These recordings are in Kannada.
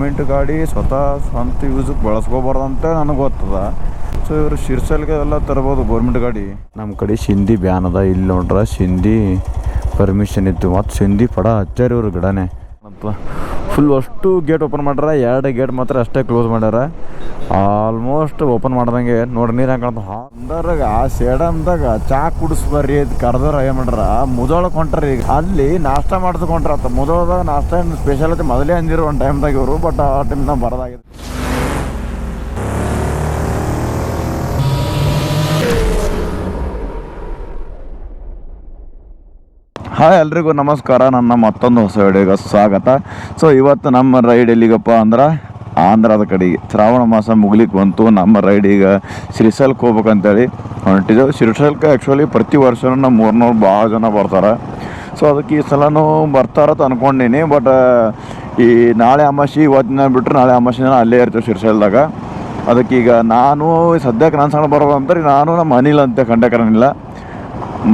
ಗೌರ್ಮೆಂಟ್ ಗಾಡಿ ಸ್ವತಃ ಸ್ವಂತ ಯೂಸಕ್ಕೆ ಅಂತ ನನಗೆ ಗೊತ್ತದ. ಸೊ ಇವರು ಶಿರ್ಸಲ್ಗೆ ಎಲ್ಲ ತರ್ಬೋದು ಗೌರ್ಮೆಂಟ್ ಗಾಡಿ. ನಮ್ಮ ಕಡೆ ಸಿಂಧಿ ಬ್ಯಾನ್ ಅದ. ಇಲ್ಲಿ ನೋಡ್ರ ಸಿಂಧಿ ಪರ್ಮಿಷನ್ ಇತ್ತು. ಮತ್ತು ಸಿಂಧಿ ಪಡ ಹಚ್ಚಾರ ಇವ್ರು ಗಿಡನೇ. ಮತ್ತು ಫುಲ್ ಅಷ್ಟು ಗೇಟ್ ಓಪನ್ ಮಾಡ್ಯಾರ. ಎರಡು ಗೇಟ್ ಮಾತ್ರ ಅಷ್ಟೇ ಕ್ಲೋಸ್ ಮಾಡ್ಯಾರ. ಆಲ್ಮೋಸ್ಟ್ ಓಪನ್ ಮಾಡ್ದಂಗೆ. ನೋಡಿ ನೀರು ಹಂಗೆ ಕಾಣ್ತು ಅಂದ್ರಾಗ, ಆ ಸೇಡಮ್ದಾಗ ಚಾ ಕುಡಿಸ್ಬರ್ರಿ ಅದು ಕರ್ದಾರ ಏನು ಮಾಡ್ಯಾರ? ಮುದೋಳಕ್ಕೆ ಹೊಂಟಾರ ಈಗ. ಅಲ್ಲಿ ನಾಷ್ಟ ಮಾಡಿಸ್ಕೊಂಡ್ರ ಆತ ಮುದೋಳದಾಗ ನಾಷ್ಟ ಏನು ಸ್ಪೆಷಾಲಿಟಿ ಮೊದಲೇ ಅಂದಿರೋ ಒಂದು ಟೈಮ್ದಾಗ ಇವರು ಬಟ್ ಆ ಟೈಮ್ದಾಗ ಬರೋದಾಗಿದೆ ಹಾಯ್ ಎಲ್ರಿಗೂ ನಮಸ್ಕಾರ, ನನ್ನ ಮತ್ತೊಂದು ಹೊಸ ವಿಡಿಯೋಗೆ ಸ್ವಾಗತ. ಸೊ ಇವತ್ತು ನಮ್ಮ ರೈಡ್ ಎಲ್ಲಿಗಪ್ಪ ಅಂದ್ರೆ ಆಂಧ್ರದ ಕಡೆಗೆ ಶ್ರಾವಣ ಮಾಸ ಮುಗಲಿಕ್ಕೆ ಬಂತು, ನಮ್ಮ ರೈಡ್ ಈಗ ಶ್ರೀಶೈಲಕ್ಕೆ ಹೋಗ್ಬೇಕಂತೇಳಿ ಹೊಂಟಿದ್ದೆವು ಶ್ರೀಶೈಲಕ್ಕೆ ಆ್ಯಕ್ಚುಲಿ ಪ್ರತಿ ವರ್ಷನೂ ನಮ್ಮ ಮೂರ್ನೂರು ಭಾಳ ಜನ ಬರ್ತಾರೆ. ಸೊ ಅದಕ್ಕೆ ಈ ಸಲನೂ ಬರ್ತಾರತ ಅಂದ್ಕೊಂಡಿನಿ ಬಟ್ ಈ ನಾಳೆ ಅಮಾಸಿ ಇವತ್ತಿನ ಬಿಟ್ಟರೆ ನಾಳೆ ಅಮಾಸಿ ದಿನ ಅಲ್ಲೇ ಇರ್ತೀವಿ ಶ್ರೀಶೈಲದಾಗ ಅದಕ್ಕೆ ಈಗ ನಾನು ಸದ್ಯಕ್ಕೆ ನಾನು ಸಣ್ಣ ಅಂತ ಅಂತಾರೆ ನಾನು ನಮ್ಮ ಅನಿಲ್ ಅಂತ ಕಂಡಕರನಿಲ್ಲ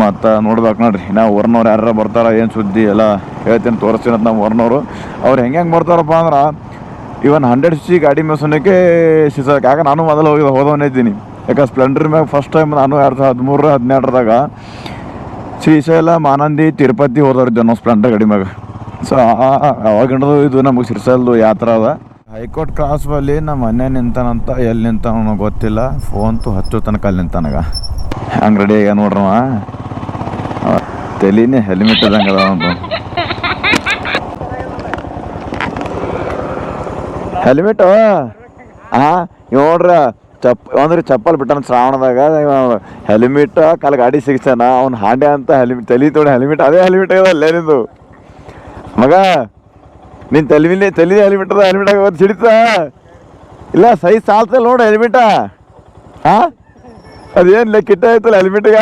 ಮತ್ತು ನೋಡ್ಬೇಕು ನೋಡ್ರಿ. ನಾವು ಹೊರ್ನವ್ರು ಯಾರು ಬರ್ತಾರ, ಏನು ಸುದ್ದಿ ಎಲ್ಲ ಹೇಳ್ತೀನಿ, ತೋರಿಸ್ತೀನಿ ಅಂತ ನಮ್ಮ ಊರ್ನವರು ಅವ್ರು ಹೆಂಗೆ ಹೆಂಗೆ ಬರ್ತಾರಪ್ಪ ಅಂದ್ರೆ, ಇವನ್ ಹಂಡ್ರೆಡ್ ಸಿ ಗಾಡಿ ಮೇಸೋನಕ್ಕೆ ಸಿಸಕ್ ಯಾಕೆ ನಾನು ಮೊದಲು ಹೋಗಿ ಹೋದವನೇ ಇದ್ದೀನಿ. ಯಾಕೆ ಸ್ಪ್ಲೆಂಡರ್ ಮ್ಯಾಗ ಫಸ್ಟ್ ಟೈಮ್ ನಾನು ಎರಡು ಸಾವಿರದ ಹದಿಮೂರು ಹದಿನೆಂಟರದಾಗ ಶ್ರೀಶೈಲ, ಮಾನಂದಿ, ತಿರುಪತಿ ಹೋದವ್ರಿದ್ದೆ ನಾವು ಸ್ಪ್ಲೆಂಡರ್ ಗಾಡಿ ಮ್ಯಾಗ. ಸೊ ಅವಾಗಿಂಡದು ಇದು ನಮಗೆ ಶ್ರೀಶೈಲದು ಯಾತ್ರ ಅದ. ಹೈಕೋರ್ಟ್ ಕ್ರಾಸ್ ಬಲ್ಲಿ ನಮ್ಮ ಮನೆ ನಿಂತಾನಂತ ಎಲ್ಲಿ ನಿಂತಾನ ಗೊತ್ತಿಲ್ಲ. ಫೋನ್ ತು ಹಚ್ಚೋ ತನಕ ಅಲ್ಲಿ ನಿಂತಾನಗ. ಹಂಗೆ ರೆಡಿ ಆಗ್ಯ ನೋಡ್ರವ ತೆಲಿನೇ ಹೆಲ್ಮೆಟ್ ಇದಂಗೆ ಅದ ಅವನು ಹೆಲ್ಮೆಟ್ ಹಾಂ ನೋಡ್ರ ಚಪ್ ಅಂದ್ರೆ ಚಪ್ಪಲ್ ಬಿಟ್ಟನ ಶ್ರಾವಣದಾಗ. ಹೆಲ್ಮೆಟ್ ಕಾಲ ಗಾಡಿ ಸಿಗ್ತಾನ ಅವ್ನು ಹಾಂಡೆ ಅಂತ ಹೆಲ್ಮೆಟ್ ತಲಿ ತೊಡೆ ಹೆಲ್ಮೆಟ್ ಅದೇ ಹೆಲ್ಮೆಟ್ ಅಲ್ಲೇ ನಿಂದು. ಮಗ ನಿನ್ ತಲೆ ಮೇಲೆ ತಲೆ ಹೆಲ್ಮೆಟ್ ಅದ ಹೆಲ್ಮೆಟ್ ಆಗ ಸಿಡಿತ? ಇಲ್ಲ ಸೈಜ್ ಸಾಲ್ತಲ್ಲ ನೋಡು ಹೆಲ್ಮೆಟ ಹಾ ಅದೇನು ಲೆಕ್ಕಿಟ್ಟ ಆಯ್ತಲ್ಲ ಹೆಲ್ಮೆಟ್ಗ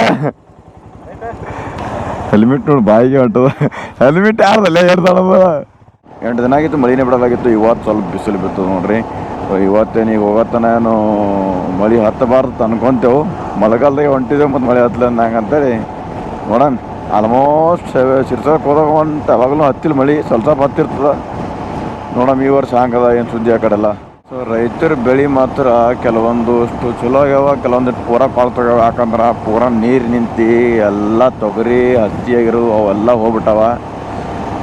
ಹೆಲ್ಮೆಟ್ ನೋಡಿ ಬಾಯಿಗೆ ಹೊಂಟದ. ಹೆಲ್ಮೆಟ್ ಯಾರ್ದಲ್ಲ ಯಾರ್ದಳದ ಎಂಟು ದಿನ ಆಗಿತ್ತು, ಮಳಿನೇ ಬಿಡಲಾಗಿತ್ತು. ಇವತ್ತು ಸ್ವಲ್ಪ ಬಿಸಿಲು ಬಿತ್ತು ನೋಡ್ರಿ. ಇವತ್ತೇನು ಈಗ ಹೋಗತ್ತನೇನು ಮಳೆ ಹತ್ತಬಾರ್ದು ಅನ್ಕೊಂತೇವು. ಮಳೆಗಾಲದಾಗ ಹೊಂಟಿದ್ದೆವು ಮತ್ತು ಮಳೆ ಹತ್ತಲ ನಂಗೆ ಅಂತೇಳಿ. ನೋಡೋಣ. ಆಲ್ಮೋಸ್ಟ್ ಶಿರ್ಸಕ್ಕೆ ಹೋದಾಗ ಹೊಂಟು ಯಾವಾಗಲೂ ಹತ್ತಿಲ್ಲ ಮಳೆ ಸ್ವಲ್ಪ ಸ್ವಲ್ಪ ಹತ್ತಿರ್ತದ. ನೋಡಮ್, ಈ ವರ್ಷ ಹಂಗದ, ಏನು ಸುದ್ದಿ ಆ ಕಡೆಲ್ಲ ಸೊ ರೈತರ ಬೆಳೆ ಮಾತ್ರ ಕೆಲವೊಂದಷ್ಟು ಚಲೋ ಆಗ್ಯಾವ, ಕೆಲವೊಂದಿಷ್ಟು ಪೂರ ಪಾಲ್ ತಗ್ಯಾವ ಯಾಕಂದ್ರೆ ಪೂರ ನೀರು ನಿಂತು ಎಲ್ಲ ತೊಗರಿ, ಹತ್ತಿ ಆಗಿರು ಅವೆಲ್ಲ ಹೋಗ್ಬಿಟ್ಟವ.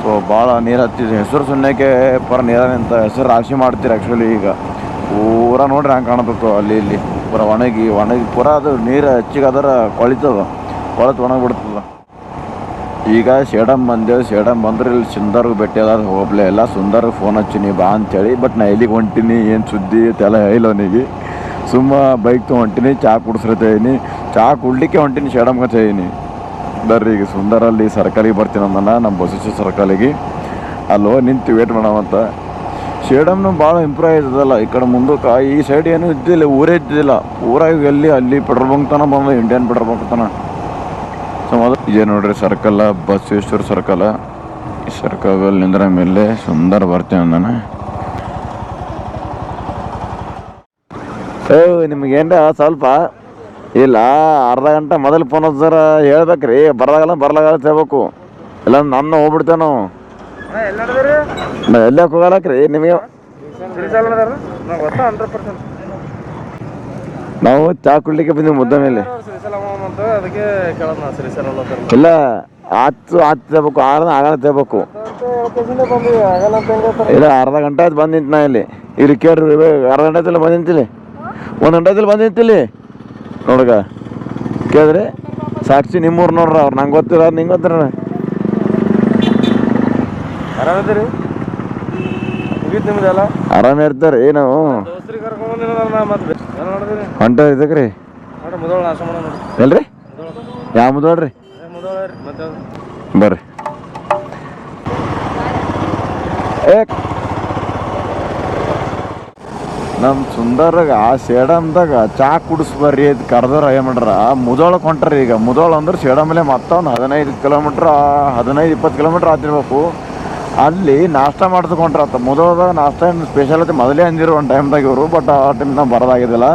ಸೊ ಭಾಳ ನೀರು ಹತ್ತಿದ ಹೆಸರು ಸುಣ್ಣಕ್ಕೆ ಪೂರ ನೀರ ನಿಂತ ಹೆಸರು ರಾಶಿ ಮಾಡ್ತೀರಿ ಆ್ಯಕ್ಚುಲಿ ಈಗ. ಪೂರ ನೋಡ್ರಿ ಹಂಗೆ ಕಾಣಬೇಕು ಅಲ್ಲಿ ಇಲ್ಲಿ. ಪೂರ ಒಣಗಿ ಒಣಗಿ, ಪೂರ ಅದು ನೀರು ಹೆಚ್ಚಿಗೆ ಅದರ ಕೊಳಿತದ, ಕೊಳತು ಒಣಗಿಬಿಡ್ತದ. ಈಗ ಸೇಡಮ್ ಬಂದೇವು ಸೇಡಮ್ ಬಂದ್ರೆ ಇಲ್ಲಿ ಸುಂದರ್ಗೆ ಭೇಟಿ ಅದ ಹೋಗ್ಲೇ ಇಲ್ಲ. ಸುಂದರ್ ಫೋನ್ ಹಚ್ಚಿನಿ ಬಾ ಅಂತೇಳಿ ಬಟ್ ನಾ ಎಲ್ಲಿಗೆ ಹೊಂಟೀನಿ, ಏನು ಸುದ್ದಿ ತಲೆ ಹೇಳಿಲ್ಲ ಅವನಿಗೆ. ಸುಮ್ಮ ಬೈಕ್ ತೊಗೊಂಡು ಹೊಂಟೀನಿ ಚಾ ಕುಡಿಸ್ರತೀನಿ ಚಾ ಕುಡ್ಲಿಕ್ಕೆ ಹೊಂಟೀನಿ ಸೇಡಮ್ಗೆ ಚೇನಿ ಬರ್ರಿ, ಈಗ ಸುಂದರಲ್ಲಿ ಸರ್ಕಲಿಗೆ ಬರ್ತೀನಿ ಅಂದನ ನಮ್ಮ ಬಸವೇಶ್ವರ ಸರ್ಕಲಿಗೆ ಅಲ್ಲಿ, ನಿಂತು ವೇಟ್ ಮಾಡೋವಂತ ಸೇಡಮ್ನು ಭಾಳ ಇಂಪ್ರೂವ್ ಆಯ್ತದಲ್ಲ, ಈ ಕಡೆ ಮುಂದಕ್ಕೆ. ಈ ಸೈಡ್ ಏನು ಇದ್ದಿಲ್ಲ, ಊರೇ ಇದ್ದಿಲ್ಲ. ಊರಾಗ ಎಲ್ಲಿ, ಅಲ್ಲಿ ಪೆಟ್ರೋಲ್ ಬಂಕ್ ತನ ಬಂದ ಇಂಡಿಯನ್ ಪೆಟ್ರೋಲ್ ಬಂಕ್ ತನ ಸೊ ಮೊದಲು ಇದೆ ನೋಡ್ರಿ ಸರ್ಕಲ್ ಬಸವೇಶ್ವರ ಸರ್ಕಲ್. ಈ ಸರ್ಕಲ್ ನಿಂದ್ರ ಮೇಲೆ ಸುಂದರ ಬರ್ತೇನೆ ಅಂದಾನ. ಏ ನಿಮ್ಗೆ ಏನ್ರ ಸ್ವಲ್ಪ? ಇಲ್ಲ ಅರ್ಧ ಗಂಟೆ ಮೊದಲು ಫೋನ್ ಹಚ್ಚಾರ ಹೇಳ್ಬೇಕ್ರಿ. ಬರ್ದಾಗಲ್ಲ ಬರ್ಲಾಗಲ್ಲ ಹೇಳ್ಬೇಕು. ಇಲ್ಲ ನನ್ನ ಹೋಗ್ಬಿಡ್ತೇವೆ ನಾವು. ನಾ ಎಲ್ಲಕ್ಕೆ ಹೋಗಲಕ್ರಿ ನಿಮಗೆ ನಾವು ಚಾ ಕುಡ್ಲಿಕ್ಕೆ ಬಂದಿವಿ ಮುದ್ದ ಮೇಲೆ. ಅದಕ್ಕೆ ಇಲ್ಲ ಹತ್ತು ಹತ್ತು ತಗೋಬೇಕು ಆರ್ದ ಆಗಲ್ಲ ತಗೋಬೇಕು ಇಲ್ಲ ಅರ್ಧ ಗಂಟೆ ಆಯ್ತು ಬಂದಿಂತ ನಿಂತು ನಾ ಇಲ್ಲಿ. ಇಲ್ಲಿ ಕೇಳ್ರಿ ಅರ್ಧ ಗಂಟೆ ಆಯ್ತಲ್ಲ ಬಂದು ನಿಂತಿಲ್ಲಿ? ಒಂದು ಗಂಟೆ ಆಯ್ತಲ್ಲ ಬಂದು ನಿಂತಿಲ್ಲಿ? ನೋಡಗ ಕೇಳಿದ್ರಿ ಸಾಕ್ಷಿ ನಿಮ್ಮೂರು ನೋಡ್ರ ಅವ್ರು ನಂಗೆ ಗೊತ್ತಿಲ್ಲ ನಿಂಗೆ ಗೊತ್ತಿರ ಆರಾಮದಿರಿ ಮುಗೀತು ನಿಮ್ದೆಲ್ಲ ಆರಾಮ ಇರ್ತಾರೆ ಏನು? ಹೊಂಟ ನಾಶ ಎಲ್ರಿ? ಯಾವ ಮುದೋಳ್ರಿ? ಬರ್ರಿ. ನಮ್ ನಮ್ಮ ಆ ಸೇಡಮ್ದಾಗ ಚಾ ಕುಡಿಸ್ಬರ್ರಿ ಅದ್ ಕರ್ದಾರ ಏನು ಮಾಡ್ರ? ಮುದೋಳ ಕೊಂಟ್ರಿ ಈಗ. ಮುದೋಳ ಅಂದ್ರೆ ಸೇಡಮಲೆ ಮತ್ತೊಂದು ಹದಿನೈದು ಕಿಲೋಮೀಟ್ರ್ ಹದಿನೈದು ಇಪ್ಪತ್ತು ಕಿಲೋಮೀಟ್ರ್ ಆತಿರ್ಬೇಕು ಅಲ್ಲಿ ನಾಷ್ಟ ಮಾಡಿಸ್ಕೊಂಡ್ರ ಆತ ಮುದೋಳದಾಗ ನಾಷ್ಟ ಏನು ಸ್ಪೆಷಾಲಿಟಿ ಮೊದಲೇ ಅಂದಿರೋ ಒಂದು ಟೈಮ್ದಾಗ ಇವರು ಬಟ್ ಆ ಟೈಮ್ ನಾವು ಬರೋದಾಗಿದ್ದಿಲ್ಲ.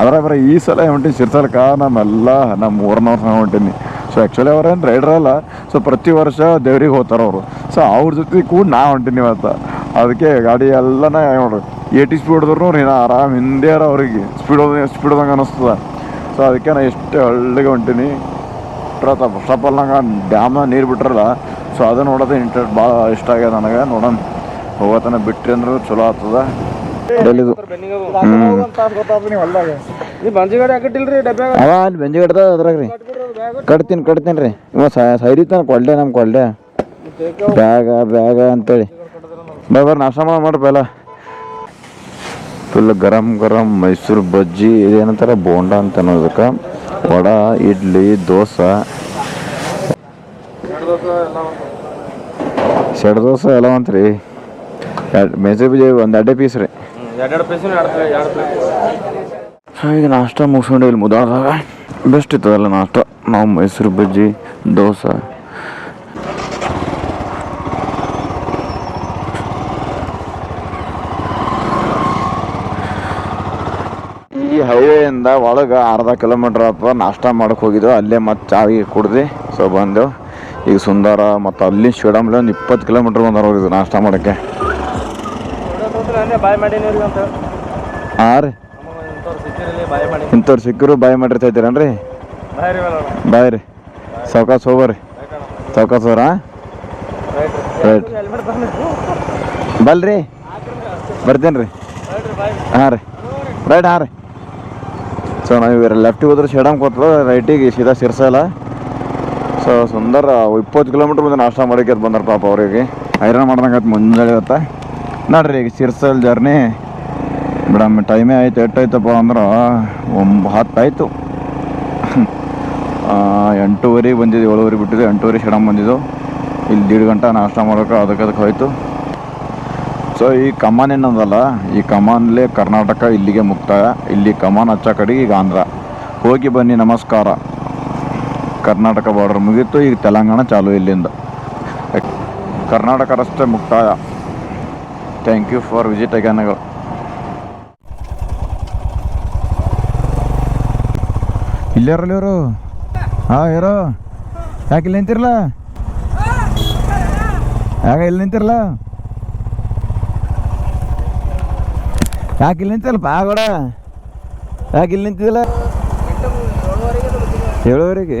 ಅದ್ರಾಗ ಬರೀ ಈ ಸಲ ಹೊಂಟೀನಿ ಶಿರ್ಸಲ್ಕ ನಮ್ಮೆಲ್ಲ ನಮ್ಮ ಊರ್ನವ್ರು ಹೊಂಟೀನಿ. ಸೊ ಆ್ಯಕ್ಚುಲಿ ಅವ್ರೇನು ರೈಡರ್ ಅಲ್ಲ ಸೊ ಪ್ರತಿ ವರ್ಷ ದೇವ್ರಿಗೆ ಹೋಗ್ತಾರೆ ಅವರು. ಸೊ ಅವ್ರ ಜೊತೆ ಕೂಡ ನಾ ಹೊಂಟೀನಿ ಇವತ್ತು. ಅದಕ್ಕೆ ಗಾಡಿ ಎಲ್ಲನ ನೋಡ್ರಿ ಏಟಿ ಸ್ಪೀಡ್ ಹೊಡೆದ್ರು ನೀನು ಆರಾಮ್ ಹಿಂದೆ ಅವ್ರಿಗೆ. ಸ್ಪೀಡ್ ಸ್ಪೀಡ್ ಹೋದಂಗೆ ಅನಿಸ್ತದೆ ಸೊ ಅದಕ್ಕೆ ನಾ ಎಷ್ಟು ಹಳ್ಳಿಗೆ ಹೊಂಟೀನಿ. ಫಸ್ಟ್ ಆಫ್ ಆಲ್ ನಂಗೆ ಡ್ಯಾಮ್ನ ನೀರು ಬಿಟ್ರಲ್ಲ ಸೊ ಅದು ನೋಡೋದು ಇಂಟ್ರೆಸ್ಟ್ ಭಾಳ ಇಷ್ಟ ಆಗ್ಯದ ನನಗೆ. ನೋಡೋಣ ಹೋಗತನ ಬಿಟ್ರಿ ಅಂದ್ರೆ ಚಲೋ ಆಗ್ತದ. ಡಬ್ಬ್ಯಾಗ ಅವ. ಅಲ್ಲಿ ಬೆಂಜಿ ಕಟ್ದ ಅದ್ರಾಗ ರೀ ಕಟ್ತೀನಿ ಕಟ್ತೀನಿ ರೀ. ಇವ ಸೈರಿತಾನ ಕೊಡ್ಲೆ ನಮ್ಮ ಕೊಡ್ಲೆ ಬ್ಯಾಗ ಬ್ಯಾಗ ಅಂತೇಳಿ. ಬೈ ಬರ್ರಿ ನಾಷ್ಟ ಮಾಡಿ ಮಾಡ್ರಿ ಪೆಲ್ಲ ಫುಲ್ ಗರಂ ಗರಂ ಮೈಸೂರು ಬಜ್ಜಿ ಇದೇನಂತಾರ ಬೋಂಡ ಅಂತ ಅನ್ನೋದಕ್ಕೆ. ವಡ ಇಡ್ಲಿ ದೋಸೆ. ಸೆಡ್ ದೋಸೆ ಎಲ್ಲ ಎರಡು ಮೈಸೂರು ಬಜ್ಜಿ ಒಂದು ಅಡ್ಡೆ ಪೀಸ್ ರೀ. ಎರಡೆರಡು ಈಗ ನಾಷ್ಟ ಮುಗಿಸ್ಕೊಂಡು ಇಲ್ಲಿ ಮುದಾದಾಗ. ಬೆಸ್ಟ್ ಇರ್ತದಲ್ಲ ನಾಷ್ಟ. ನಾವು ಮೈಸೂರು ಬಜ್ಜಿ, ದೋಸೆ. ಈ ಹೈವೇಯಿಂದ ಒಳಗೆ ಅರ್ಧ ಕಿಲೋಮೀಟ್ರ್ ಅಥವಾ ನಾಷ್ಟ ಮಾಡಕ್ಕೆ ಹೋಗಿದ್ದೆವು ಅಲ್ಲೇ ಮತ್ತೆ ಚಾವಿ ಕುಡ್ದು, ಸೊ ಬಂದೆವು. ಈಗ ಸುಂದರ, ಮತ್ತು ಅಲ್ಲಿ ಶಿವಡಂಬ್ಲೆ ಒಂದು ಇಪ್ಪತ್ತು ಕಿಲೋಮೀಟ್ರ್ ಬಂದಾರ ಹೋಗಿದ್ದು ನಾಷ್ಟ ಮಾಡೋಕ್ಕೆ. ನಾನೇ ಬಾಯ್ ಮಾಡೀನಿ ಅವ್ರಿಗೆ ಅಂತ. ಹಾಂ ರೀ. ಇಂಥವ್ರು ಸಿಕ್ಕಿರಲಿ ಬಾಯ್ ಮಾಡಿ. ಇಂಥವ್ರು ಸಿಕ್ಕರು ಬಾಯಿ ಮಾಡಿರ್ತೈತೀರನ್ರಿ ಬಾಯ್ ರೀ ಮೇಡಮ್. ಬಾಯ್ ರೀ. ಸೌಕಾಸ್ ಹೋಗ್ರಿ ಸೌಕಾಸ್ ರೈಟ್. ಬಲ್ರಿ ಬರ್ತೇನ್ರಿ ರೀ. ಹಾಂ ರೀ. ರೈಟ್ ಹಾಂ ರೀ. ಸೊ ನಾವು ಇವ್ರ ಲೆಫ್ಟಿಗೆ ಹೋದ್ರೆ ಶೇಡಮ್ ಕೊಟ್ಟರು ರೈಟಿಗೆ ಸೀದಾ ಸಿರ್ಸಲ್ಲ. ಸೊ ಸುಂದರ ಇಪ್ಪತ್ತು ಕಿಲೋಮೀಟ್ರ್ ಮುಂದೆ ನಾಷ್ಟ ಮಾಡೋಕೆ ಬಂದಾರ ಪಾಪ ಅವರಿಗೆ. ಐರನ್ ಮಾಡ್ದಂಗೆ ಮುಂಜಾನೆ ಇವತ್ತ. ನೋಡ್ರಿ ಈಗ ಸಿರ್ಸಲ್ ಜರ್ನಿ. ಮೇಡಮ್ ಟೈಮೇ ಆಯ್ತು ಎಷ್ಟಾಯ್ತಪ್ಪ ಅಂದ್ರೆ? ಒಂಬ ಹತ್ತು ಆಯಿತು ಎಂಟೂವರೆಗೆ ಬಂದಿದ್ದು ಏಳುವರೆ ಬಿಟ್ಟಿದ್ದು ಎಂಟೂವರೆ ಶಡಮ್ ಬಂದಿದ್ದು. ಇಲ್ಲಿ ದೀಡ್ ಗಂಟೆ ನಾಷ್ಟ ಮಾಡೋಕೆ ಅದಕ್ಕೆ ಅದಕ್ಕೆ ಹೋಯ್ತು. ಸೊ ಈ ಕಮಾನ್ ಏನದಲ್ಲ, ಈ ಕಮಾನಲ್ಲೇ ಕರ್ನಾಟಕ ಇಲ್ಲಿಗೆ ಮುಕ್ತಾಯ. ಇಲ್ಲಿ ಕಮಾನ್ ಹಚ್ಚ ಕಡೆಗೆ ಈಗ ಆಂಧ್ರ. ಹೋಗಿ ಬನ್ನಿ, ನಮಸ್ಕಾರ. ಕರ್ನಾಟಕ ಬಾರ್ಡರ್ ಮುಗೀತು, ಈಗ ತೆಲಂಗಾಣ ಚಾಲು ಇಲ್ಲಿಂದ. ಕರ್ನಾಟಕ ರಸ್ತೆ ಮುಕ್ತಾಯ. ಥ್ಯಾಂಕ್ ಯು ಫಾರ್ ವಿಸಿಟ್ ಅಗ್ಯಾನ್ಗಳು ಇಲ್ಲಾರಲ್ಲ ಇವರು ಹಾಂ ಇರೋ ಯಾಕೆ ಇಲ್ಲಿ ನಿಂತಿರಲ್ಲ ಯಾಕೆ ಇಲ್ಲಿ ನಿಂತಿರಲ್ಲ ಯಾಕೆ ಇಲ್ಲಿ ನಿಂತಿಲ್ಲಪ್ಪ ಆಗೋಡ ಯಾಕೆ ಇಲ್ಲಿ ನಿಂತಿದ್ದಿಲ್ಲ? ಏಳುವರೆಗೆ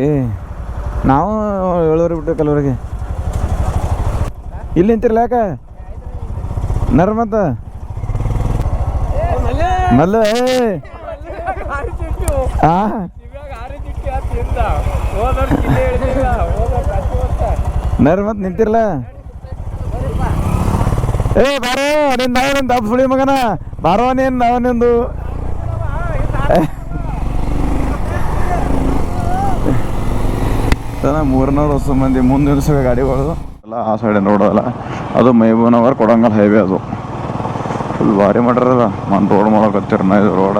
ನಾವು ಏಳುವರೆಗೆ ಬಿಟ್ಟು ಕೆಲವರಿಗೆ ಇಲ್ಲಿ ನಿಂತಿರಲ್ಲ ಯಾಕೆ? ನರ ಮಲ್ಲ ನರ ಮತ್ತೆ ನಿಂತಿರಲ್ಲ ಏ, ಬಾರೋ, ನಿನ್ ನಾವೇನೊಂದು ದಪ್ಪ ಸುಳಿ ಮಗನ. ಬಾರೋ, ನೀನ್ ನಾವನೊಂದು ಮೂರ್ನೂರು ಹೊಸ ಮಂದಿ ಮುಂದೆ ಗಾಡಿ ಗಾಡಿಗಳು. ಎಲ್ಲ ಆ ಸೈಡ್ ನೋಡೋಲ್ಲ ಅದು ಮೈಬೂನವರ್ ಕೊಡಂಗಲ್ ಹೈವೇ ಅದು. ಫುಲ್ ಭಾರಿ ಮಾಡ್ರಲ್ಲ ಮನ್ ರೋಡ್ ಮಾಡಕತ್ತೀರ ನಾ ಇದು ರೋಡ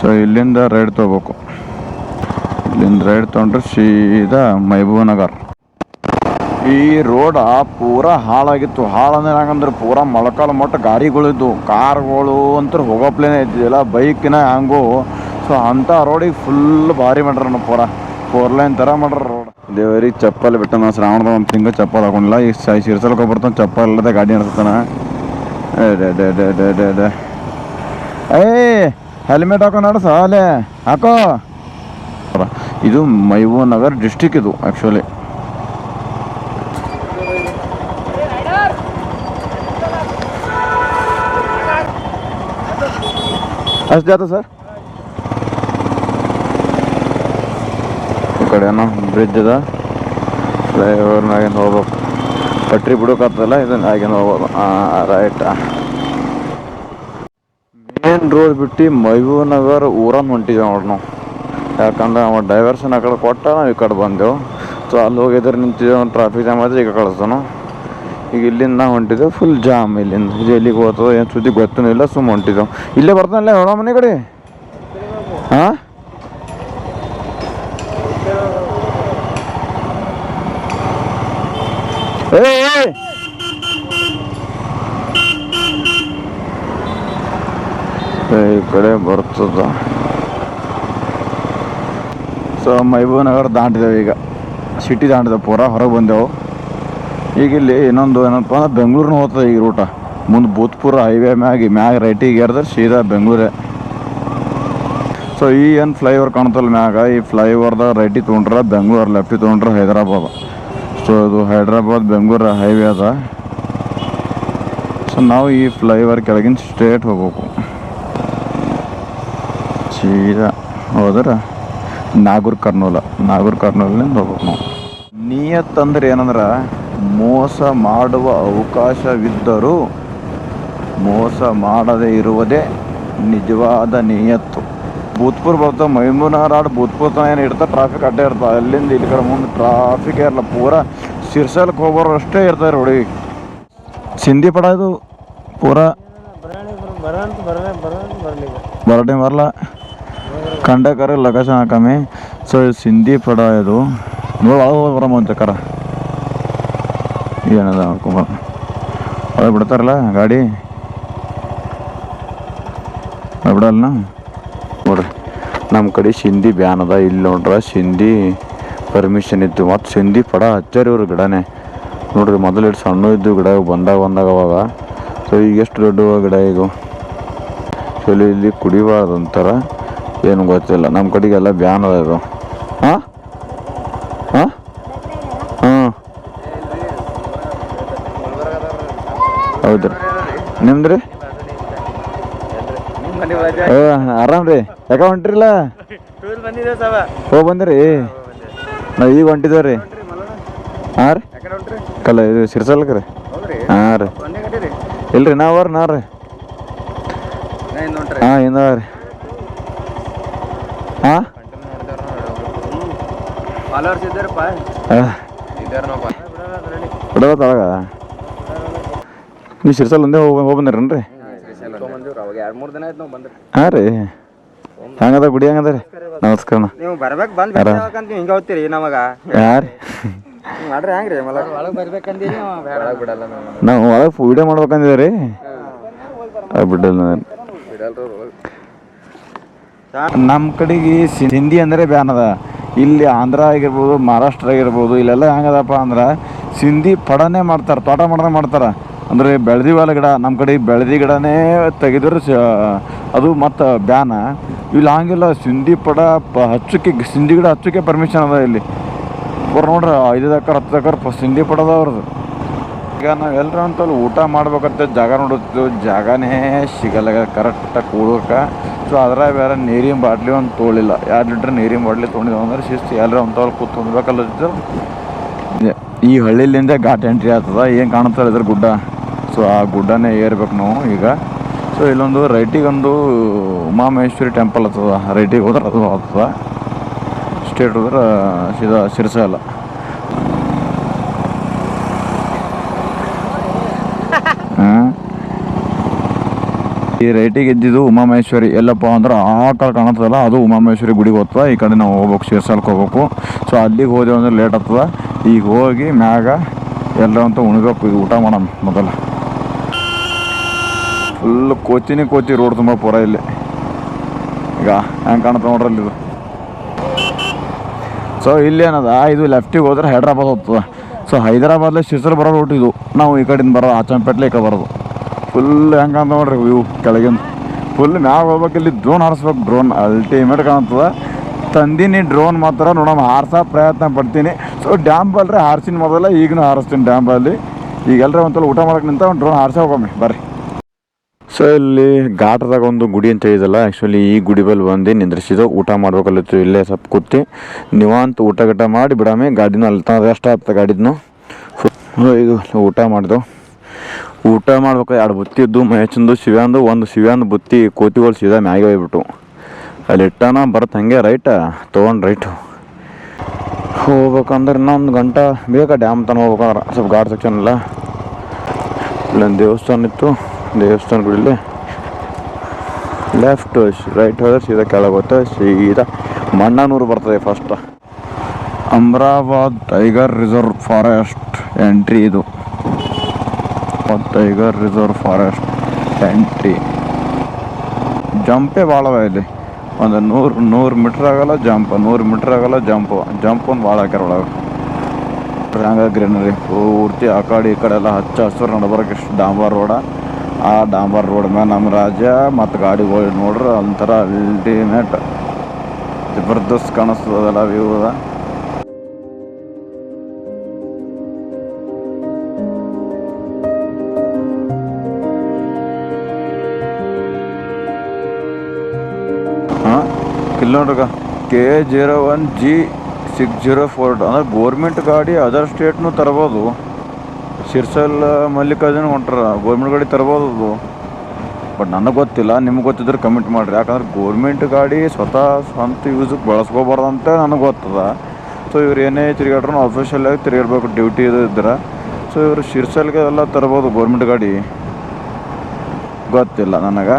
ಸೊ ಇಲ್ಲಿಂದ ರೈಡ್ ತೊಗೋಬೇಕು. ಇಲ್ಲಿಂದ ರೈಡ್ ತೊಗೊಂಡ್ರೆ ಸೀದಾ ಮೈಬೂನಗರ್ ಈ ರೋಡ ಪೂರ ಹಾಳಾಗಿತ್ತು. ಹಾಳಂದ್ರೆ ಹಂಗಂದ್ರೆ ಪೂರ ಮೊಳಕಾಲ ಮಟ್ಟ ಗಾಡಿಗಳಿದ್ದು ಕಾರ್ಗಳು ಅಂತ ಹೋಗೋಪ್ಲೇನೆ ಇದ್ದಿದ್ದಿಲ್ಲ. ಬೈಕಿನ ಹಂಗು ಸೊ ಅಂಥ ರೋಡಿಗೆ ಫುಲ್ ಭಾರಿ ಮಾಡ್ರ ಪೂರ. ಫೋರ್ ಲೈನ್ ಥರ ಮಾಡ್ರ ರೋಡ್ ದೇವರಿಗೆ ಚಪ್ಪಲ್ ಬಿಟ್ಟ ನಾ ಶ್ರಾವಣದ ಒಂದು ತಿಂಗಳು ಚಪ್ಪಲ್ ಹಾಕೊಂಡಿಲ್ಲ. ಈ ಸೈ ಶಿರ್ಸಲ್ಕ ಬರ್ತಾನೆ ಚಪ್ಪಲ್ ಇಲ್ಲದೆ ಗಾಡಿ ನಡೆಸ್ತಾನ ಏ ಹೆಲ್ಮೆಟ್ ಹಾಕೊಂಡು ನಡ್ಸ, ಅಲ್ಲೇ. ಹಾಕೋ. ಇದು ಮೈಬೂ ನಗರ್ ಡಿಸ್ಟಿಕ್ ಇದು ಆ್ಯಕ್ಚುಲಿ ಅಷ್ಟು ಜಾತ ಸರ್? ಈ ಕಡೆ ಏನೋ ಬ್ರಿಡ್ಜ್ ಅದ ಫ್ಲೈಓವರ್ ಮ್ಯಾಗಿಂದ ಹೋಗ್ಬೇಕು ಪಟ್ರಿ ಬಿಡೋಕಾಗ್ತದಲ್ಲ ಇದನ್ನ ಆಗಿಂದ ಹೋಗ್ಬೋದು ರೈಟ್ ಮೇನ್ ರೋಡ್ ಬಿಟ್ಟು ಮೈಬೂಬ್ ನಗರ್ ಊರನ್ನು ಹೊಂಟಿದ್ದೇವೆ ನೋಡಿ ನಾವು. ಯಾಕಂದ್ರೆ ಅವ ಡೈವರ್ಷನ್ ಆ ಕಡೆ ಕೊಟ್ಟ ನಾವು ಈ ಕಡೆ ಬಂದೆವು. ಸೊ ಅಲ್ಲಿ ಹೋಗಿದ್ರೆ ನಿಂತಿದ್ದೇವೆ ಟ್ರಾಫಿಕ್ ಜಾಮ್ ಆದ್ರೆ ಈಗ ಕಳಿಸ್ತಾನು ಈಗ ಇಲ್ಲಿಂದ ನಾವು ಹೊಂಟಿದ್ದೆವು ಫುಲ್ ಜಾಮ್ ಇಲ್ಲಿಂದ. ಇದು ಎಲ್ಲಿಗೆ ಹೋಗ್ತದೆ ಏನು ಸುದ್ದಿ ಗೊತ್ತಿಲ್ಲ ಸುಮ್ಮ ಹೊಂಟಿದ್ದೆವು. ಇಲ್ಲೇ ಬರ್ತಾನಲ್ಲ ಹೇಳೋ ಮನೆ ಕಡೆ. ಹಾಂ ಕಡೆ ಬರ್ತದ. ಸೊ ಮೈಬೂಬ್ ನಗರ ದಾಟಿದೆವು ಈಗ. ಸಿಟಿ ದಾಟಿದೆವು, ಪೂರ ಹೊರಗೆ ಬಂದೆವು. ಈಗ ಇಲ್ಲಿ ಇನ್ನೊಂದು ಏನಪ್ಪ ಅಂದ್ರೆ ಬೆಂಗಳೂರಿನ ಹೋಗ್ತದೆ ಈ ರೂಟ ಮುಂದೆ ಭೂತ್ಪುರ ಹೈವೇ ಮ್ಯಾಗ ಮ್ಯಾಗ ರೈಟಿಗೆ ಏರಿದ್ರೆ ಸೀದಾ ಬೆಂಗಳೂರೇ. ಸೊ ಈ ಏನು ಫ್ಲೈಓವರ್ ಕಾಣ್ತಲ್ಲ ಮ್ಯಾಗ, ಈ ಫ್ಲೈಓವರ್ದಾಗ ರೈಟಿಗೆ ತೊಗೊಂಡ್ರೆ ಬೆಂಗಳೂರು ಲೆಫ್ಟಿಗೆ ತೊಗೊಂಡ್ರೆ ಹೈದರಾಬಾದ್. ಸೊ ಅದು ಹೈದ್ರಾಬಾದ್, ಬೆಂಗಳೂರು ಹೈವೇ ಅದ. ಸೊ ನಾವು ಈ ಫ್ಲೈಓವರ್ ಕೆಳಗಿನ ಸ್ಟ್ರೇಟ್ ಹೋಗ್ಬೇಕು. ಸೀದಾ ಹೋದ್ರೆ ನಾಗೂರ್ ಕರ್ನೂಲ ನಾಗೂರ್ ಕರ್ನೂಲಿಂದ ಹೋಗ್ಬೇಕು ನಾವು. ನಿಯತ್ ಅಂದ್ರೆ ಏನಂದ್ರೆ ಮೋಸ ಮಾಡುವ ಅವಕಾಶವಿದ್ದರೂ ಮೋಸ ಮಾಡದೇ ಇರುವುದೇ ನಿಜವಾದ ನಿಯತ್ತು. ಭೂತ್ಪುರ್ ಬರ್ತಾವ ಮೈಮೂನಾರಾಡ್ ಭೂತ್ಪುರ್ ಏನು ಇರ್ತಾ ಟ್ರಾಫಿಕ್ ಅಡ್ಡೇ ಇರ್ತಾ ಅಲ್ಲಿಂದ ಇಲ್ಲಿ ಕಡೆ ಮುಂದೆ ಟ್ರಾಫಿಕ್ ಇರಲ್ಲ ಪೂರ ಸಿರ್ಸಲ್ಗೆ ಹೋಗೋರು ಅಷ್ಟೇ ಇರ್ತಾರೆ ನೋಡಿ ಸಿಂಧಿ ಪಡ ಇದು ಪೂರ. ಬರಲ್ಲ ಕಂಡಕರ ಲೊಕೇಶನ್ ಹಾಕಮೆ ಸೊ ಸಿಂಧಿ ಪಡ ಇದು. ನೋಡಿ ಬರಮ್ಮ ಅಂತ ಕರ ಏನದ ಒಳಗೆ ಬಿಡ್ತಾರಲ್ಲ ಗಾಡಿ? ಬಿಡಲ್ಲ ನೋಡ್ರಿ ನಮ್ಮ ಕಡೆ ಸಿಂಧಿ ಬ್ಯಾನ್ ಅದ. ಇಲ್ಲಿ ನೋಡ್ರ ಸಿಂಧಿ ಪರ್ಮಿಷನ್ ಇತ್ತು. ಮತ್ತು ಸಿಂಧಿ ಪಡ ಹಚ್ಚಾರಿ ಇವ್ರ ಗಿಡನೇ. ನೋಡ್ರಿ, ಮೊದಲು ಇಟ್ಟು ಸಣ್ಣ ಇದ್ದು ಗಿಡ ಬಂದಾಗ ಬಂದಾಗ ಅವಾಗ. ಸೊ ಈಗ ಎಷ್ಟು ದೊಡ್ಡ ಗಿಡ ಈಗ ಸೊ, ಇಲ್ಲಿ ಇಲ್ಲಿ ಕುಡಿಬಾರ್ದು ಅಂತಾರ ಏನು ಗೊತ್ತಿಲ್ಲ. ನಮ್ಮ ಕಡೆಗೆಲ್ಲ ಬ್ಯಾನ್ ಅದ. ಇದು ಹಾಂ? ಹಾಂ. ಹೌದು ರೀ ನಿಮ್ದು ರೀ ಆರಾಮ್ ರೀ. ಯಾಕ ಹೊಂಟ್ರಿಲ್ಲ? ಹೋಗ್ ಬಂದ್ರಿ. ನಾವು ಈಗ ಹೊಂಟಿದ್ದೇವೆ ರೀ. ಹಾಂ ರೀ. ಕಲ್ಲ ಇದು ಸಿರ್ಸಲ್ಕ ರೀ. ಹಾಂ ರೀ. ಇಲ್ರಿ ನಾವು ಅವ್ರ ನಾ ರೀ ಹಾಂ ರೀ ಹಾಂ ನಾವು ಶಿರ್ಸಲ್ ಒಂದೇ ಹೋಗಿ ಹೋಗಿ ಬಂದಿರೇನ್ರಿ? ತೊಗೊಂಬಂದಿವ್ರಿ ಅವಾಗ ಎರಡು ಮೂರು ದಿನ ಆಯ್ತು ನಾವು ಬಂದ್ರಿ. ಹಾಂ ರೀ. ಹಂಗದ ಗುಡಿ ಹಂಗದ ರೀ. ನಮಸ್ಕಾರ ನೀವು ಬರ್ಬೇಕು ಬಂದು ಹಿಂಗೆ ಹೋಗ್ತೀರಿ ನಮಗ. ಯಾರು ಹಿಂಗ್ ಮಾಡ್ರಿ ಹೆಂಗ್ರಿ ಮಲ ಒಳಗೆ ಬರ್ಬೇಕಂದಿರಿ ಬಿಡಲ್ಲ ನಾವು. ನಾವು ಒಳಗೆ ವಿಡಿಯೋ ಮಾಡ್ಬೇಕಂದಿದ್ದೆ ರೀ. ಬಿಡಲ್ಲ ನಮ್ಮ ಕಡೆಗೆ ಹಿಂದಿ ಅಂದರೆ ಬ್ಯಾನ್ ಅದ. ಇಲ್ಲಿ ಆಂಧ್ರ ಆಗಿರ್ಬೋದು, ಮಹಾರಾಷ್ಟ್ರ ಆಗಿರ್ಬೋದು, ಇಲ್ಲೆಲ್ಲ ಹೆಂಗದಪ್ಪ ಅಂದ್ರೆ ಸಿಂಧಿ ಪಡನೇ ಮಾಡ್ತಾರೆ, ತೋಟ ಮಾಡ್ದೆ ಮಾಡ್ತಾರೆ. ಅಂದರೆ ಬೆಳೆದಿವಲ್ಲ ಗಿಡ ನಮ್ಮ ಕಡೆ ಬೆಳ್ದಿ ಗಿಡನೇ ತೆಗೆದ್ರೆ ಅದು ಮತ್ತು ಬ್ಯಾನ. ಇಲ್ಲಿ ಹಂಗಿಲ್ಲ, ಸಿಂಧಿ ಪಡ ಪ ಹಚ್ಚಕ್ಕೆ ಸಿಂಧಿ ಗಿಡ ಹಚ್ಚಕ್ಕೆ ಪರ್ಮಿಷನ್ ಅದ ಇಲ್ಲಿ. ಅವ್ರು ನೋಡ್ರಿ ಐದು ಎಕರೆ ಹತ್ತು ಎಕರೆ ಸಿಂಧಿ ಪಡದ ಅವ್ರದ್ದು ಈಗ ನಾವು ಎಲ್ಲರೂ ಅಂತಲ್ಲಿ ಊಟ ಮಾಡ್ಬೇಕಂತ ಜಾಗ ನೋಡುತ್ತಿದ್ದು ಜಾಗನೇ ಸಿಗಲ್ಲ ಕರೆಕ್ಟಾಗಿ ಕೂಡೋಕೆ ಸೊ ಅದ್ರಾಗ ಬೇರೆ ನೀರಿನ ಬಾಟ್ಲಿ ಒಂದು ತೋಳಿಲ್ಲ. ಎರಡು ಲೀಟ್ರ್ ನೀರಿನ ಬಾಟ್ಲಿ ತೊಗೊಂಡಿದ್ವು ಅಂದ್ರೆ ಶಿಸ್ತು. ಎಲ್ಲರೂ ಅಂಥವ್ರು ಕೂತ್ ಈ ಹಳ್ಳಿಲಿಂದ ಘಾಟ್ ಎಂಟ್ರಿ ಆಗ್ತದ, ಏನು ಕಾಣುತ್ತಲ್ಲ ಇದ್ರ ಗುಡ್ಡ. ಸೊ ಆ ಗುಡ್ಡನೇ ಏರ್ಬೇಕು ನಾವು ಈಗ. ಸೊ ಇಲ್ಲೊಂದು ರೈಟಿಗೊಂದು ಉಮಾಮಹೇಶ್ವರಿ ಟೆಂಪಲ್ ಆಗ್ತದ ರೈಟಿಗೆ ಹೋದ್ರೆ ಅದು ಆಗ್ತದ. ಸ್ಟೇಟ್ ಹೋದ್ರೆ ಸೀದಾ ಸಿರ್ಸಲ್ಲ ಹಾಂ ಈ ರೈಟಿಗೆ ಇದ್ದಿದ್ದು ಉಮಾಮಹೇಶ್ವರಿ ಎಲ್ಲಪ್ಪ ಅಂದ್ರೆ ಆ ಕಡೆ ಕಾಣತ್ತದಲ್ಲ, ಅದು ಉಮಾಮಹೇಶ್ವರಿ ಗುಡಿಗೆ ಹೋಗ್ತದೆ. ಈ ಕಡೆ ನಾವು ಹೋಗ್ಬೇಕು ಶಿರ್ಸಲ್ಗೆ ಹೋಗ್ಬೇಕು. ಸೊ ಅಲ್ಲಿಗೆ ಹೋದೆವು ಅಂದ್ರೆ ಲೇಟ್ ಆಗ್ತದೆ. ಈಗ ಹೋಗಿ ಮ್ಯಾಗ ಎಲ್ಲ ಅಂತ ಉಣ್ಬೇಕು. ಈಗ ಊಟ ಮಾಡೋಣ ಮೊದಲು. ಫುಲ್ ಕೋಚಿನೇ ಕೋಚಿ ರೋಡ್ ತುಂಬ ಪೂರ ಇಲ್ಲಿ. ಈಗ ಹೆಂಗೆ ಕಾಣುತ್ತೆ ನೋಡ್ರಿ ಇದು ಸೊ ಇಲ್ಲಿ ಏನದ? ಇದು ಲೆಫ್ಟಿಗೆ ಹೋದ್ರೆ ಹೈದ್ರಾಬಾದ್ ಹೋಗ್ತದೆ. ಸೊ ಹೈದರಾಬಾದ್ಲೆ ಶಿರ್ಸಲ್ ಬರೋ ರೂಟ್ ಇದು. ನಾವು ಈ ಕಡೆಯಿಂದ ಬರೋದು ಆಚಂಪೇಟ್ಲೆ ಈ ಕಡೆ ಬರೋದು. ಫುಲ್ ಹೆಂಗೆ ಅಂತ ನೋಡ್ರಿ ವ್ಯೂ ಕೆಳಗಿಂದ. ಫುಲ್ ಮ್ಯಾಗ ಹೋಗ್ಬೇಕು ಇಲ್ಲಿ ಡ್ರೋನ್ ಹಾರಿಸ್ಬೇಕು. ಡ್ರೋನ್ ಅಲ್ಟಿಮೇಟ್ ಕಾಣ್ತದ ತಂದಿನಿ ಡ್ರೋನ್ ಮಾತ್ರ. ನೋಡಮ್ಮ, ಹಾರ್ಸೋ ಪ್ರಯತ್ನ ಪಡ್ತೀನಿ. ಸೊ ಡ್ಯಾಮ್ ಬಲ್ರಿ, ಹಾರಿಸಿನ ಮೊದಲ ಈಗಲೂ ಹಾರಿಸ್ತೀನಿ ಡ್ಯಾಮ್ ಬಲ್ಲಿ ಈಗ ಎಲ್ಲರೂ ಊಟ ಮಾಡಕ್ಕೆ ನಿಂತ ಒಂದು ಡ್ರೋನ್ ಹಾರಿಸಿ ಹೋಗಮ್ಮಿ. ಬರ್ರಿ. ಸೊ ಇಲ್ಲಿ ಘಾಟದಾಗ ಒಂದು ಗುಡಿ ಅಂತ ಹೇಳಿದಲ್ಲ ಆ್ಯಕ್ಚುಲಿ ಈ ಗುಡಿ ಬಲ್ಲಿ ಬಂದು ನಿಂದ್ರಿಸಿದ್ದು ಊಟ ಮಾಡ್ಬೇಕಲ್ಲಿತ್ತು. ಇಲ್ಲೇ ಸ್ವಲ್ಪ ಕೂತಿ ನಿವಾಂತ ಊಟ ಗೀಟ ಮಾಡಿ ಬಿಡಾಮಿ. ಗಾಡಿನೂ ಅಲ್ಲಿ ತನಕ ರೆಸ್ಟ್ ಆಗ್ತದೆ ಗಾಡಿದ್ನು. ಸೊ ಇದು ಊಟ ಮಾಡಿದೆವು ಊಟ ಮಾಡ್ಬೇಕು ಎರಡು ಬುತ್ತಿ ಇದ್ದು ಮಹೇಶಂದು ಶಿವ್ಯಾಂದು ಒಂದು ಶಿವ್ಯಾಂದು ಬುತ್ತಿ ಕೋತಿಗಳು ಸೀದಾ ಮ್ಯಾಗೆ ಹೋಗ್ಬಿಟ್ಟು ಅಲ್ಲಿ ಇಟ್ಟಾನ ಬರತ್ತೆ ಹಂಗೆ, ರೈಟ, ತೊಗೊಂಡು ರೈಟು. ಹೋಗ್ಬೇಕಂದ್ರೆ ಇನ್ನೊಂದು ಗಂಟೆ ಬೇಕಾ ಡ್ಯಾಮ್ ತನಕ ಹೋಗ್ಬೇಕಂದ್ರೆ, ಸ್ವಲ್ಪ ಗಾಡ್ ಸೆಕ್ಷನ್ ಇಲ್ಲ ಇಲ್ಲೊಂದು ದೇವಸ್ಥಾನ ಇತ್ತು, ದೇವಸ್ಥಾನ ಗುಡಿಲಿ ಲೆಫ್ಟ್ ರೈಟ್ ಹೋದ್ರೆ ಸೀದಾ ಕೆಳಗೆ ಹೋಗುತ್ತೆ ಸೀದಾ ಮಣ್ಣನೂರು ಬರ್ತದೆ first Amrabad tiger reserve forest entry ಇದು. ಟೈಗರ್ ರಿಸರ್ವ್ ಫಾರೆಸ್ಟ್ ಎಂಟ್ರಿ ಜಂಪೇ ಭಾಳ ಅವ ಇಲ್ಲಿ. ಒಂದು ನೂರು ನೂರು ಮೀಟ್ರ್ ಆಗಲ್ಲ ಜಂಪ್ ನೂರು ಮೀಟ್ರ್ ಆಗಲ್ಲ ಜಂಪ್ ಜಂಪ್ ಒಂದು ಭಾಳ ಹಾಕ್ಯಾರ ಒಳಗೆ. ಹಂಗ ಗ್ರೀನರಿ ಪೂರ್ತಿ ಆ ಕಡೆ ಈ ಕಡೆ ಎಲ್ಲ ಹಚ್ಚ ಹಸಿರು ನಡ್ಬರ್ಕ ಇಷ್ಟು ಡಾಂಬರ್ ರೋಡ. ಆ ಡಾಂಬರ್ ರೋಡ್ ಮೇಲೆ ನಮ್ಮ ರಾಜ್ಯ ಮತ್ತು ಹೋಗಿ ನೋಡ್ರಿ ಒಂಥರ ಅಲ್ಟಿಮೇಟ್ ಜಬರ್ದಸ್ತ್ ಕಾಣಿಸ್ತದಲ್ಲ ವ್ಯೂ ಅದ. ಕಿಲೋಮೀಟ್ರ್ಗ K zero one G six zero four ಅಂದ್ರೆ ಗೋರ್ಮೆಂಟ್ ಗಾಡಿ ಅದರ್ ಸ್ಟೇಟ್ನು ತರ್ಬೋದು. ಶಿರ್ಸಲ್ ಮಲ್ಲಿಕಾರ್ಜುನ ಹೊಂಟ್ರ ಗೋರ್ಮೆಂಟ್ ಗಾಡಿ ತರ್ಬೋದು ಅದು. ಬಟ್ ನನಗೆ ಗೊತ್ತಿಲ್ಲ, ನಿಮ್ಗೆ ಗೊತ್ತಿದ್ರೆ ಕಮೆಂಟ್ ಮಾಡಿರಿ. ಯಾಕಂದ್ರೆ ಗೋರ್ಮೆಂಟ್ ಗಾಡಿ ಸ್ವತಃ ಸ್ವಂತ ಯೂಸಕ್ಕೆ ಅಂತ ನನಗೆ ಗೊತ್ತದ. ಸೊ ಇವ್ರು ಏನೇ ತಿರುಗಾಡ್ರು ಅಫಿಷಿಯಲಾಗಿ ತಿರುಗಾಡ್ಬೇಕು ಡ್ಯೂಟಿ ಇದು ಇದ್ರೆ. ಸೊ ಇವರು ಶಿರ್ಸಲ್ಗೆ ಎಲ್ಲ ತರ್ಬೋದು ಗೋರ್ಮೆಂಟ್ ಗಾಡಿ. ಗೊತ್ತಿಲ್ಲ ನನಗೆ.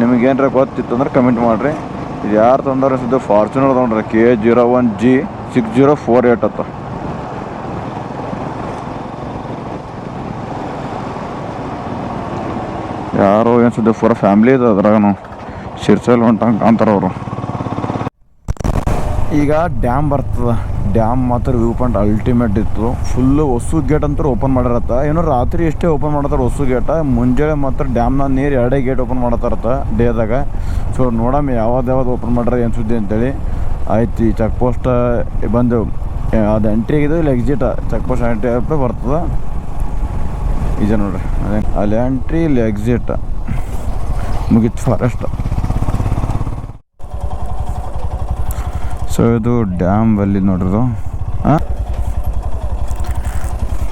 ನಿಮಗೇನಾರ ಗೊತ್ತಿತ್ತು ಅಂದ್ರೆ ಕಮೆಂಟ್ ಮಾಡಿರಿ. ಇದು ಯಾರು ತೊಂದರೆ ಸಿದ್ದು ಫಾರ್ಚುನರ್ ತೊಗೊಂಡ್ರೆ K zero one G six zero four eight ಅತ್ತ ಯಾರು ಏನು ಸುದ್ದಿ ಪೂರ ಫ್ಯಾಮ್ಲಿ ಇದೆ ಅದ್ರಾಗ ನಾವು ಶಿರ್ಸಲ್ ಹೊಂಟಂಗೆ ಕಾಣ್ತಾರೆ ಅವರು. ಈಗ ಡ್ಯಾಮ್ ಬರ್ತದ. ಡ್ಯಾಮ್ ಮಾತ್ರ ವ್ಯೂ ಪಾಯಿಂಟ್ ಅಲ್ಟಿಮೇಟ್ ಇತ್ತು. ಫುಲ್ಲು ಹೊಸು ಗೇಟ್ ಅಂತ ಓಪನ್ ಮಾಡಿರತ್ತ. ಏನೋ ರಾತ್ರಿ ಎಷ್ಟೇ ಓಪನ್ ಮಾಡತ್ತಾರ ಹೊಸು ಗೇಟ ಮುಂಜಾನೆ ಮಾತ್ರ ಡ್ಯಾಮ್ನ ನೀರು ಎರಡೇ ಗೇಟ್ ಓಪನ್ ಮಾಡತ್ತಾರತ್ತ ಡೇದಾಗ ಸೊ ನೋಡಮ್ಮ ಯಾವ್ದು ಯಾವ್ದು ಓಪನ್ ಮಾಡ್ರೆ ಏನು ಸುದ್ದಿ ಅಂತೇಳಿ. ಆಯ್ತು, ಈ ಚೆಕ್ ಪೋಸ್ಟ್ ಬಂದು ಅದು ಎಂಟ್ರಿ ಆಗಿದೆ ಇಲ್ಲಿ ಎಕ್ಸಿಟ್ ಚೆಕ್ ಪೋಸ್ಟ್ ಎಂಟ್ರಿ ಆಗಿ ಬರ್ತದೆ. ಇದೆ ನೋಡ್ರಿ. ಅಲ್ಲಿ ಎಂಟ್ರಿ ಇಲ್ಲಿ ಎಕ್ಸಿಟ್ ಮುಗೀತು ಫಾರೆಸ್ಟ್ ಸೊ ಇದು ಡ್ಯಾಮ್ ಅಲ್ಲಿ ನೋಡ್ರದು. ಹಾಂ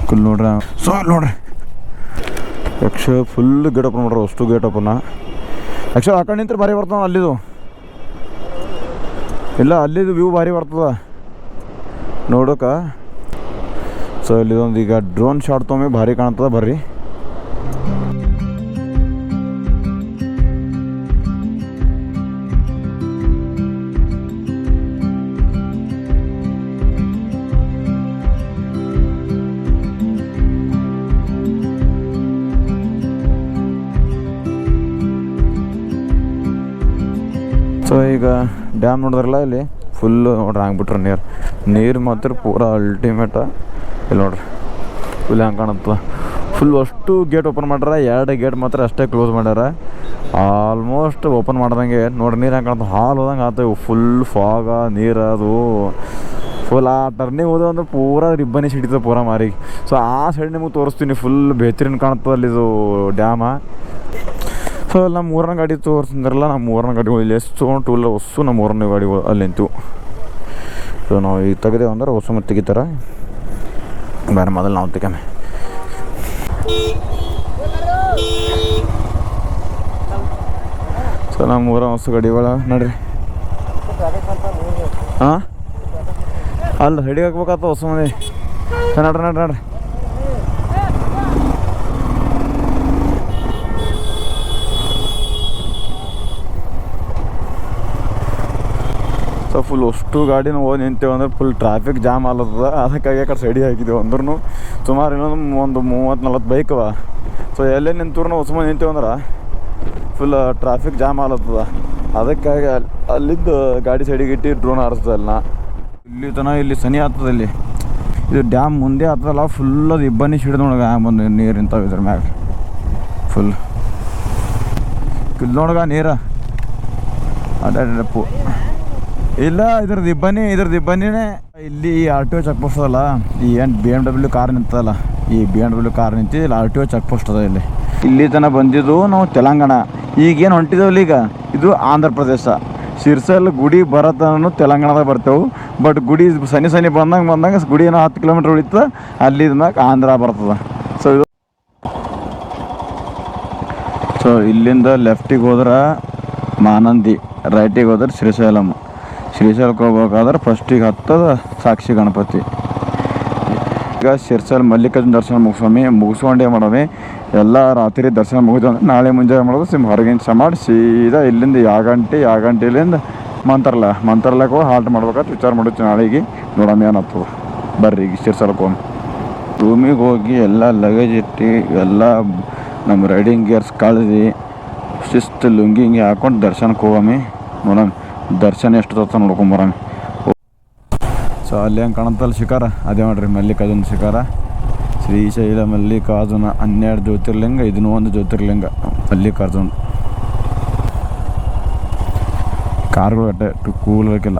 ಕುಲ್ ನೋಡ್ರಿ? ಸೊ ನೋಡ್ರಿ. ಯಕ್ಷ ಫುಲ್ ಗೇಟ್ ಓಪನ್ ಮಾಡ್ರಿ ಅಷ್ಟು ಗೇಟ್ ಓಪನ್ ಯಕ್ಷ, ಆ ಕಡೆ ನಿಂತ್ರೆ ಭಾರಿ ಬರ್ತಾವ ಅಲ್ಲಿದು. ಇಲ್ಲ, ಅಲ್ಲಿದು ವ್ಯೂ ಭಾರಿ ಬರ್ತದ. ನೋಡೋಕ. ಸೊ ಇಲ್ಲಿ ಒಂದು ಈಗ ಡ್ರೋನ್ ಶಾಟ್ ತೊಗೊಂಬೆ ಭಾರಿ ಕಾಣ್ತದ ಬರ್ರಿ. ಡ್ಯಾಮ್ ನೋಡಿದ್ರಲ್ಲ ಇಲ್ಲಿ? ಫುಲ್ ನೋಡ್ರಿ ಹಂಗ್ಬಿಟ್ರೆ ನೀರು. ನೀರು ಮಾತ್ರ ಪೂರ ಅಲ್ಟಿಮೇಟ ಇಲ್ಲಿ ನೋಡ್ರಿ ಫುಲ್ ಹಂಗೆ ಕಾಣುತ್ತೆ. ಫುಲ್ ಅಷ್ಟು ಗೇಟ್ ಓಪನ್ ಮಾಡ್ಯಾರ, ಎರಡು ಗೇಟ್ ಮಾತ್ರ ಅಷ್ಟೇ ಕ್ಲೋಸ್ ಮಾಡ್ಯಾರ. ಆಲ್ಮೋಸ್ಟ್ ಓಪನ್ ಮಾಡ್ದಂಗೆ, ನೋಡ್ರಿ, ನೀರು ಹಂಗೆ ಕಾಣುತ್ತೆ. ಹಾಲು ಹೋದಂಗೆ ಆತವು ಫುಲ್ ಫಾಗ ನೀರು ಅದು. ಫುಲ್ ಆ ಟರ್ನಿಂಗ್ ಹೋದ ಅಂದ್ರೆ ಪೂರ ರಿಬ್ಬನಿ ಸಿಡಿತದೆ ಪೂರ ಮಾರಿಗೆ. ಸೊ ಆ ಸೈಡ್ ನಿಮಗೆ ತೋರಿಸ್ತೀನಿ ಫುಲ್ ಬೆಹ್ತರಿನ ಕಾಣುತ್ತೆ ಅಲ್ಲಿದು ಡ್ಯಾಮ ಸೊ ನಮ್ಮ ಮೂರನೇ ಗಾಡಿ ತೋರಿಸಿದ್ರಲ್ಲ ನಮ್ಮ ಮೂರನೇ ಗಾಡಿಗಳು ಇಲ್ಲಿ ಎಷ್ಟು ಟೂಲ್ ಹೊಸು ನಮ್ಮ ಮೂರನೇ ಗಾಡಿಗಳು ಅಲ್ಲಿ ನಿಂತು ಸೊ ನಾವು ಈಗ ತೆಗೆದೇವು ಅಂದ್ರೆ ಹೊಸ ಮತ್ತೆ ತೆಗಿತಾರೆ. ಬೇರೆ ಮೊದಲು ನಾವು ತೆಗೆಮೆ ಸೊ ನಮ್ಮ ಮೂರ ಹೊಸ ಗಾಡಿಗಳ ನಡ್ರಿ. ಹಾಂ ಅಲ್ಲ ರೆಡಿ ಹಾಕ್ಬೇಕಾತ ಹೊಸ ಮನೆ. ನಡ್ರಿ ನಡ್ರಿ ನಡ್ರಿ ಸೊ ಫುಲ್ ಅಷ್ಟು ಗಾಡಿನ ಹೋಗಿ ನಿಂತೇವೆ ಅಂದ್ರೆ ಫುಲ್ ಟ್ರಾಫಿಕ್ ಜಾಮ್ ಆಲತ್ತದ ಅದಕ್ಕಾಗಿ ಆ ಕಡೆ ಸೈಡಿಗೆ ಹಾಕಿದ್ದೇವೆ ಅಂದ್ರೂ ಸುಮಾರು ಇನ್ನೊಂದು ಒಂದು ಮೂವತ್ತು, ನಲ್ವತ್ತು ಬೈಕ್ ಅವ. ಸೊ ಎಲ್ಲೇ ನಿಂತೂರ್ನ ಹೊಸ ನಿಂತೇವೆ ಅಂದ್ರೆ ಫುಲ್ ಟ್ರಾಫಿಕ್ ಜಾಮ್ ಆಲತ್ತದ ಅದಕ್ಕಾಗಿ ಅಲ್ಲಿ ಅಲ್ಲಿದ್ದು ಗಾಡಿ ಸೈಡಿಗೆ ಇಟ್ಟು ಡ್ರೋನ್ ಹಾರಿಸ್ತಲ್ಲ ಇಲ್ಲಿ ತನಕ ಇಲ್ಲಿ ಸನಿ ಆಗ್ತದ ಇಲ್ಲಿ. ಇದು ಡ್ಯಾಮ್ ಮುಂದೆ ಆಗ್ತದಲ್ಲ ಫುಲ್ ಅದು ಇಬ್ಬನಿ ಸಿಡಿದು ನೋಡಗ ಬಂದು ನೀರು ನಿಂತಾವ ಇದ್ರ ಮ್ಯಾಗ. ಫುಲ್ ಇಲ್ಲಿ ನೀರ. ಅಡ್ಡಪ್ಪು ಇಲ್ಲ, ಇದ್ರದ್ದು ಇಬ್ಬನಿ ಇದ್ರದ್ದು ಇಬ್ಬನಿನೇ ಇಲ್ಲಿ R T O check post ಅದಲ್ಲ, ಈ ಏನು ಬಿ ಎಂ ಡಬ್ಲ್ಯೂ ಕಾರ್ ನಿಂತದಲ್ಲ, ಈ ಬಿ ಎಂ ಡಬ್ಲ್ಯೂ ಕಾರ್ ನಿಂತಿ ಇಲ್ಲಿ R T O check post ಅದ ಇಲ್ಲಿ. ಇಲ್ಲಿ ತನ ಬಂದಿದ್ದು ನಾವು ತೆಲಂಗಾಣ. ಈಗೇನು ಹೊಂಟಿದೇವಲ್ಲ ಈಗ? ಇದು ಆಂಧ್ರ ಪ್ರದೇಶ. ಶಿರ್ಸಲ್ ಗುಡಿ ಬರತನೂ ತೆಲಂಗಾಣದಾಗ ಬರ್ತೇವೆ. ಬಟ್ ಗುಡಿ ಸನಿ ಸನಿ ಬಂದಂಗೆ ಬಂದಂಗೆ ಗುಡಿ ಏನೋ ಹತ್ತು ಕಿಲೋಮೀಟ್ರ್ ಉಳಿತದ ಅಲ್ಲಿ ಮ್ಯಾಗ ಆಂಧ್ರ ಬರ್ತದ. ಸೊ ಇದು ಸೊ ಇಲ್ಲಿಂದ ಲೆಫ್ಟಿಗೆ ಹೋದ್ರೆ ಮಾನಂದಿ ರೈಟಿಗೆ ಹೋದ್ರೆ ಶ್ರೀಶೈಲಂ. ಶ್ರೀಶೈಲಕ್ಕೆ ಹೋಗ್ಬೇಕಾದ್ರೆ ಫಸ್ಟಿಗೆ ಹತ್ತದ, ಸಾಕ್ಷಿ ಗಣಪತಿ. ಈಗ ಶಿರ್ಸಲ್ ಮಲ್ಲಿಕಾರ್ಜುನ ದರ್ಶನ ಮುಗಿಸ್ವಾಮಿ, ಮುಗಿಸ್ಕೊಂಡೇ ಮಾಡಮಿ. ಎಲ್ಲ ರಾತ್ರಿ ದರ್ಶನ ಮುಗಿದು ಅಂದ್ರೆ ನಾಳೆ ಮುಂಜಾನೆ ಮಾಡೋದು ಸಿಮ್ ಹೊರಗಿನ ಮಾಡಿ ಸೀದಾ ಇಲ್ಲಿಂದ ಯಾಗಂಟೆ, ಯಾಗಂಟಿಲಿಂದ ಮಂತ್ರಲ್ಲ ಮಂತ್ರಾಲಯಕ್ಕೆ ಹೋಗಿ ಹಾಲ್ಟ್ ಮಾಡ್ಬೇಕಂತ ವಿಚಾರ ಮಾಡುತ್ತೆ ನಾಳೆಗೆ. ನೋಡಮ್ಮ ಏನಾಗ್ತದೆ. ಬರ್ರಿ ಈಗ ಶಿರ್ಸಲಕ್ಕೆ ಹೋಗಿ ರೂಮಿಗೆ ಹೋಗಿ ಎಲ್ಲ ಲಗೇಜ್ ಇಟ್ಟು, ಎಲ್ಲ ನಮ್ಮ ರೈಡಿಂಗ್ ಗೇರ್ಸ್ ಕಳ್ದು, ಶಿಸ್ತು ಲುಂಗಿ ಹಿಂಗೆ ಹಾಕೊಂಡು ದರ್ಶನಕ್ಕೆ ಹೋಗಮ್ಮಿ ನೋಡಮ್. ದರ್ಶನ ಎಷ್ಟು ತತ್ತ ಬರೋಣ ಸೊ ಅಲ್ಲಿ ಹೆಂಗೆ ಕಾಣತ್ತಲ್ಲ ಶಿಕಾರ? ಅದೇ ನೋಡ್ರಿ, ಮಲ್ಲಿಕಾರ್ಜುನ ಶಿಕಾರ. ಶ್ರೀಶೈಲ, ಮಲ್ಲಿಕಾರ್ಜುನ, ಹನ್ನೆರಡು ಜ್ಯೋತಿರ್ಲಿಂಗ ಇದನ್ನು ಒಂದು ಜ್ಯೋತಿರ್ಲಿಂಗ, ಮಲ್ಲಿಕಾರ್ಜುನ. ಕಾರ್ಗಳು ಅಟ್ಟೆ, ಟು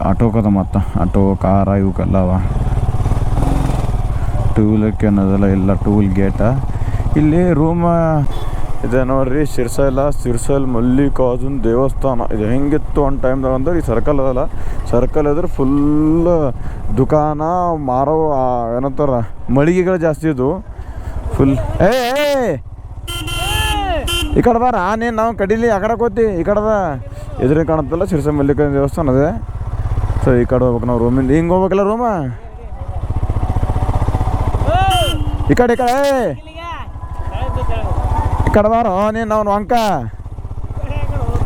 ಆಟೋ ಕದ ಮತ್ತು. ಆಟೋ, ಕಾರ ಇವಕ್ಕೆಲ್ಲ ಅವ ಟೂ ವೀಲರ್ಗೆ ಅನ್ನೋದೆಲ್ಲ ಇಲ್ಲ, ಟೂಲ್ ಗೇಟ. ಇಲ್ಲಿ ರೂಮ ಇದೆ ನೋಡ್ರಿ ಶಿರ್ಸೈಲ ಸಿರ್ಸೈಲ್, ಮಲ್ಲಿಕಾರ್ಜುನ್ ದೇವಸ್ಥಾನ ಇದು. ಹೆಂಗಿತ್ತು ಒಂದು ಟೈಮ್ದಾಗ ಅಂದ್ರೆ ಈ ಸರ್ಕಲ್ ಅದಲ್ಲ. ಸರ್ಕಲ್ ಇದ್ರೆ ಫುಲ್ ದುಕಾನ ಮಾರೋ ಏನಂತಾರ, ಮಳಿಗೆಗಳು ಜಾಸ್ತಿ ಇದು ಫುಲ್ ಏ ಏ! ಈ ಕಡೆ ಬಾರ ನೀನು ನಾವು ಕಡೀಲಿ, ಆ ಕಡೆ ಕೋತಿ, ಈ ಕಡೆದ ಎದುರಿಗೆ ಕಾಣತ್ತಲ್ಲ ಶಿರ್ಸ ಮಲ್ಲಿಕಾರ್ಜುನ ದೇವಸ್ಥಾನ ಅದೇ. ಸೊ ಈ ಕಡೆ ಹೋಗ್ಬೇಕು ನಾವು ರೂಮಿಂದ ಹಿಂಗೆ ಹೋಗ್ಬೇಕಲ್ಲ ರೂಮ ಈ ಕಡೆ ಈ ಕಡೆ ಏ! ಈ ಕಡೆ ಬಾರೋ ನೀನು ಅವ್ನು ಅಂಕ.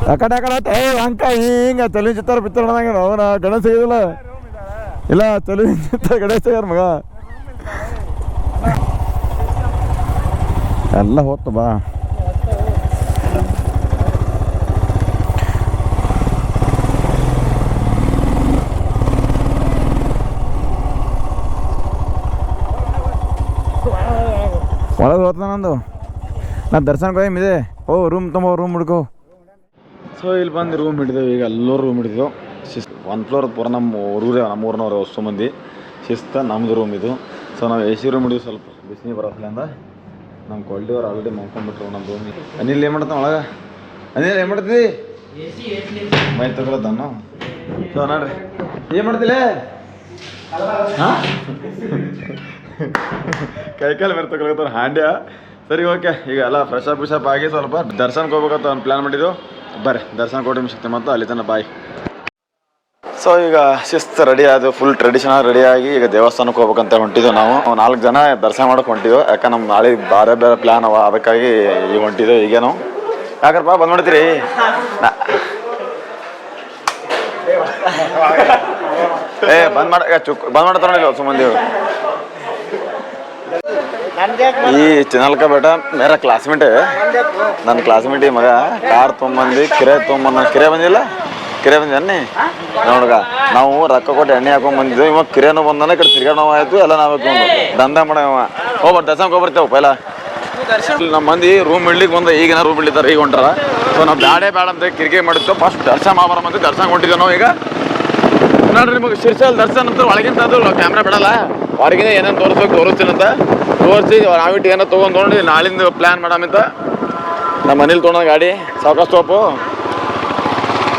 ಆ ಕಡೆ ಆ ಕಡೆ ಏ, ಅಂಕ, ಹಿಂಗೆ, ತಲೆ ಚಿತ್ತಾರ ಬಿತ್ತಡಂಗ ಅವನ ಗಣೇಶ ಇದಿಲ್ಲ ಇಲ್ಲ, ತಲೆ ಚಿತ್ತ ಗಣೇಶ ಯಾರ ಮಗ. ಎಲ್ಲ ಹೋತು ಬಾ. ಒಳಗೆ ಹೋಗ್ತಾನ ನಂದು ದರ್ಶನ ದರ್ಶನಕ್ಕೆ ಇದೆ? ಓ ರೂಮ್ ತುಂಬ ರೂಮ್ ಹುಡ್ಕೋ. ಸೊ ಇಲ್ಲಿ ಬಂದು ರೂಮ್ ಹಿಡಿದೇವೆ ಈಗ ಎಲ್ಲರೂ ರೂಮ್ ಹಿಡಿದೆವು ಶಿಸ್ ಒನ್ ಫ್ಲೋರ್ ಪೂರ ನಮ್ಮ ಊರೇ ನಮ್ಮ ಊರಿನವ್ರು ಅಷ್ಟು ಮಂದಿ. ಶಿಸ್ತ ನಮ್ಮದು ರೂಮ್ ಇದು. ಸೊ ನಾವು ಎ ಸಿ ರೂಮ್ ಹಿಡಿದು ಸ್ವಲ್ಪ. ಬಿಸಿನೀರು ಬರೋಸ್ಲಿಂದ ನಮ್ಮ ಕ್ವಾಲಿಟಿ ಅವ್ರು ಆಲ್ರೆಡಿ ಮಾಡ್ಕೊಂಡ್ಬಿಟ್ರು ನಮ್ಮ ರೂಮ್ ಅನಿಲ್ ಏನು ಮಾಡ್ತಾನೆ ಒಳಗೆ? ಅನಿಲ್, ಏನು ಮಾಡ್ತೀವಿ ಮೈ ತಗೊಳತ್ತಾನು ಸೊ ನೋಡ್ರಿ. ಏನು ಮಾಡ್ತಿಲ್ಲ ಹಾಂ? ಕೈ ಕಾಲು ಮೇಲೆ ತಗೊಳತ್ತಾರ ಹಾಂಡ್ಯ? ಸರಿ ಓಕೆ ಈಗ ಎಲ್ಲ ಫ್ರೆಶ್ ಅಪ್ ಆಗಿ ಸ್ವಲ್ಪ ದರ್ಶನಕ್ಕೆ ಹೋಗ್ಬೇಕಂತ ಒಂದು ಪ್ಲ್ಯಾನ್ ಮಾಡಿದ್ದು. ಬರ್ರಿ, ದರ್ಶನ ಕೊಟ್ಟು ಸಿಗ್ತೀವಿ ಮತ್ತು ಅಲ್ಲಿ ತನಕ ಬಾಯ್ ಸೊ ಈಗ ಶಿಸ್ತು ರೆಡಿ ಆದ ಫುಲ್ ಟ್ರೆಡಿಷನಲ್ ರೆಡಿಯಾಗಿ ಈಗ ದೇವಸ್ಥಾನಕ್ಕೆ ಹೋಗ್ಬೇಕಂತ ಹೊಂಟಿದ್ವು ನಾವು. ನಾಲ್ಕು ಜನ ದರ್ಶನ ಮಾಡಕ್ಕೆ ಹೊಂಟಿದ್ವು. ಯಾಕೆ ನಮ್ಮ ನಾಳೆ ಬೇರೆ ಬೇರೆ ಪ್ಲ್ಯಾನ್ ಅವ, ಅದಕ್ಕಾಗಿ ಈಗ ಹೊಂಟಿದ್ದೆವು ಈಗೇನು. ಯಾಕಪ್ಪ, ಬಂದ್ ಮಾಡ್ತೀರಿ ನಾ- ಏ, ಬಂದ್ ಮಾಡ ಚುಕ್ ಬಂದ್ ಮಾಡ್ತಾರ ಸುಮ್ಮಂದಿ ಈ ಚಿನ್ನಲ್ಕ ಬೇಟ ಮೇರ ಕ್ಲಾಸ್ಮೇಟ್ ನನ್ನ ಕ್ಲಾಸ್ಮೇಟ್ ಮಗ, ಕಾರ್ ತೊಗೊಂಬಂದು ಕಿರೆ ತೊಗೊಂಬಂದ ಕಿರೆ ಬಂದಿಲ್ಲ. ಕಿರೆ ಬಂದಿ ಅನ್ನಿ ನೋಡ್ಗ ನಾವು ರೊಕ್ಕ ಕೊಟ್ಟು ಎಣ್ಣೆ ಹಾಕೊಂಡ್ ಬಂದಿದ್ವಿ, ಇವಾಗ ಕಿರೆನೂ ಬಂದನ ಈ ಕಡೆ ತಿರ್ಗಾಡ ಆಯ್ತು, ಎಲ್ಲ ನಾವ್ ದಂಧೆ ಮಾಡವ ಹೋಗ್ಬರ್ ದಸಂಗ್ ಹೋಗ್ಬರ್ತೇವೆ ಪೈಲ. ನಮ್ಮ ಮಂದಿ ರೂಮ್ ಇಡ್ಲಿಕ್ಕೆ ಬಂದ, ಈಗಿನ ರೂಮ್ ಇಡ್ಲಿದ್ದಾರೆ ಈಗ ಹೊಂಟಾರ. ಸೊ ನಾವು ಬ್ಯಾಡೇ ಬ್ಯಾಡ ಅಂತ ಕಿರಿಕೆ ಮಾಡಿತ್ತು ಫಸ್ಟ್ ದರ್ಶನ ಮಾಬಾರ ಅಂತ ದರ್ಶನ ಹೊಂಟಿದ್ದೇವೆ ನಾವು ಈಗ. ನೋಡ್ರಿ, ನಿಮಗೆ ಶಿರ್ಸಲ್ ದರ್ಶನ ಅಂತ ಒಳಗಿಂತ ಅದು ಕ್ಯಾಮ್ರಾ ಬಿಡಲ್ಲ. ಹೊರಗಿನ ಏನೇನು ತೋರಿಸ್ಬೇಕು ತೋರಿಸ್ತೀನಿ ಅಂತ. ತೋರಿಸಿ ನಾವಿಟ್ಟು ಏನೋ ತೊಗೊಂಡು ತೊಗೊಂಡು ನಾಳಿಂದ ಪ್ಲ್ಯಾನ್ ಮಾಡಾಮಿಂತ ನಮ್ಮ ಮನೇಲಿ ತೊಗೊಂಡ ಗಾಡಿ ಸಾಕಷ್ಟು ಸ್ಟಾಪು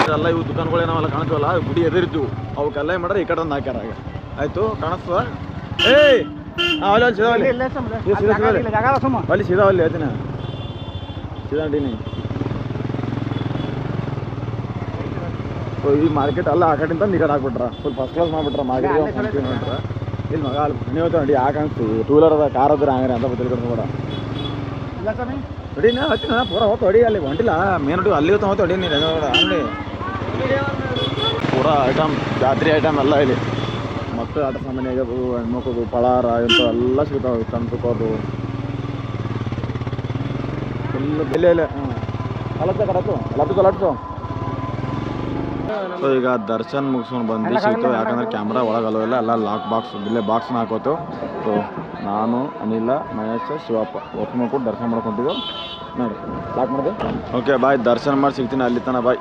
ಎಲ್ಲ ಇವು ದುಕಾನ್ಗಳು ನಾವೆಲ್ಲ ಕಾಣ್ತೀವಲ್ಲ ಗುಡಿ ಎದುರಿದ್ವು ಅವಕ್ಕೆಲ್ಲ ಏನು ಮಾಡ್ರೆ ಈ ಕಡೆ ಒಂದು ಹಾಕ್ಯಾರ ಆಯಿತು ಕಾಣಿಸ್ತದ ಏಯ್! ಹಾಂ ಅಲ್ಲಿ ಅಲ್ಲಿ ಸೀದಾ ಅಲ್ಲಿ ಅಲ್ಲಿ. ಅಲ್ಲಿ ಸೀದಾ ಅಲ್ಲಿ ಹೇಳ್ತೀನಿ ಸೀದಾ ಅಂಟೀನಿ ಈ ಮಾರ್ಕೆಟ್ ಅಲ್ಲ ಆ ಕಡೆಯಿಂದ ಈ ಕಡೆ ಹಾಕ್ಬಿಟ್ರ? ಫುಲ್ ಫಸ್ಟ್ ಕ್ಲಾಸ್ ಮಾಡ್ಬಿಟ್ರ? ಮಾರ್ಕೆಟ್ ಮಾಡ್ಬಿಟ್ರ ಇಲ್ಲಿ ಮಗ ಅಲ್ಲಿ ಮನೆ ಹೋಗ್ತಾವ ನೋಡಿ ಯಾಕೆ ಅನ್ಸ್ತೀವಿ ಟೂ ವೀಲರ್ ಅದ ಕಾರ್ ಅದ್ರ ಹಂಗಾರೆ ಅಂತ ತಿಳ್ಕೊಂಡು ಕಡೆ. ಇಲ್ಲ ನಾ ಹತ್ತಿ ನಾ ಪೂರ ಹೋಗ್ತಾ ಹೊಡಿ ಅಲ್ಲಿ ಹೊಂಟಿಲ್ಲ ಮೇನ್ ಹೊಡಿ ಅಲ್ಲಿ ಹೋಗ್ತಾ ಹೋಗ್ತಾ ಹೊಡಿ ನೀನು ಅಂಗಡಿ. ಪೂರ ಐಟಮ್ ಜಾತ್ರೆ ಐಟಮ್ ಎಲ್ಲ ಇಲ್ಲಿ. ಮಕ್ಕಳು ಆಟ ಸಾಮಾನ್ಯ ಆಗ್ಯವು ಹೆಣ್ಮಕ್ಳದು ಪಳಾರ ಇಂಥ ಎಲ್ಲ ಸಿಗ್ತಾವೆ ತಂತುಕೋದು ಫುಲ್ ಬೆಲೆ ಇಲ್ಲ ಅಲತ್ತ ಕಡತ್ತು ಲಟ್ಟು ಲಟ್ಟು ಸೊ ಈಗ ದರ್ಶನ್ ಮುಗಿಸ್ಕೊಂಡು ಬಂದು ಸಿಗ್ತೇವೆ ಯಾಕಂದ್ರೆ ಕ್ಯಾಮ್ರಾ ಒಳಗೆ ಇಲ್ಲ ಎಲ್ಲ ಲಾಕ್ ಬಾಕ್ಸ್ ಇಲ್ಲೇ ಬಾಕ್ಸ್ನ ಹಾಕೋತೇವೆ. ಸೊ ನಾನು ಅನಿಲ ಮಹೇಶ್ ಶಿವಪ್ಪ ಮಾಡ್ಕೊಂಡು ದರ್ಶನ ಮಾಡ್ಕೊಂಡಿದ್ದೆವು ನೋಡಿ ಲಾಕ್ ಮಾಡಿದೆ. ಓಕೆ ಬಾಯ್ ದರ್ಶನ ಮಾಡಿ ಸಿಗ್ತೀನಿ. ಅಲ್ಲಿ ತನ ಬಾಯ್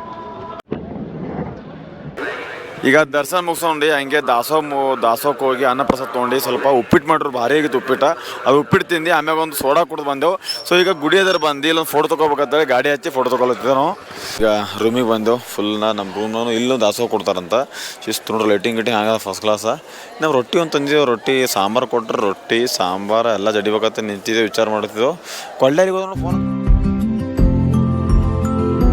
ಈಗ ದರ್ಶನ ಮುಗಿಸ್ಕೊಂಡು, ಹಂಗೆ ದಾಸೋ ಮು ದಾಸೋಕ್ಕೆ ಹೋಗಿ ಅನ್ನಪ್ರಸಾದ ತೊಗೊಂಡು ಸ್ವಲ್ಪ ಉಪ್ಪಿಟ್ಟು ಮಾಡ್ರು ಭಾರಿ ಆಗಿತ್ತು ಉಪ್ಪಿಟ್ಟು. ಅದು ಉಪ್ಪಿಟ್ಟು ತಿಂದು ಆಮ್ಯಾಗ ಒಂದು ಸೋಡಾ ಕುಡ್ದು ಬಂದೆವು. ಸೊ ಈಗ ಗುಡಿ ಎದುರು ಬಂದು ಇಲ್ಲೊಂದು ಫೋಟೋ ತೊಗೋಬೇಕಂತೇಳಿ ಗಾಡಿ ಹಚ್ಚಿ ಫೋಟೋ ತೊಗೊಳತ್ತಿದ್ದೆ ನಾವು. ಈಗ ರೂಮಿಗೆ ಬಂದೆವು ಫುಲ್ನ ನಮ್ಮ ರೂಮ್ನೂ ಇಲ್ಲೂ ದಾಸೋಹ ಕೊಡ್ತಾರಂತ. ಶಿಸ್ತು ನೋಡ್ರಿ ಲೈಟಿಂಗ್ ಗಿಟಿಂಗ್ ಆಗದ ಫಸ್ಟ್ ಕ್ಲಾಸ ನಾವು ರೊಟ್ಟಿ ಒಂದು ತಂದಿದ್ದೆವು, ರೊಟ್ಟಿ, ಸಾಂಬಾರು ಕೊಟ್ಟರು ರೊಟ್ಟಿ, ಸಾಂಬಾರು, ಎಲ್ಲ ಜಡಿಬೇಕಂತ ನಿಂತಿದ್ದೆ ವಿಚಾರ ಮಾಡ್ತಿದ್ದೆವು. ಕೊಳ್ಳೇರಿಗೆ ಹೋದ್ರೆ ಫೋನ್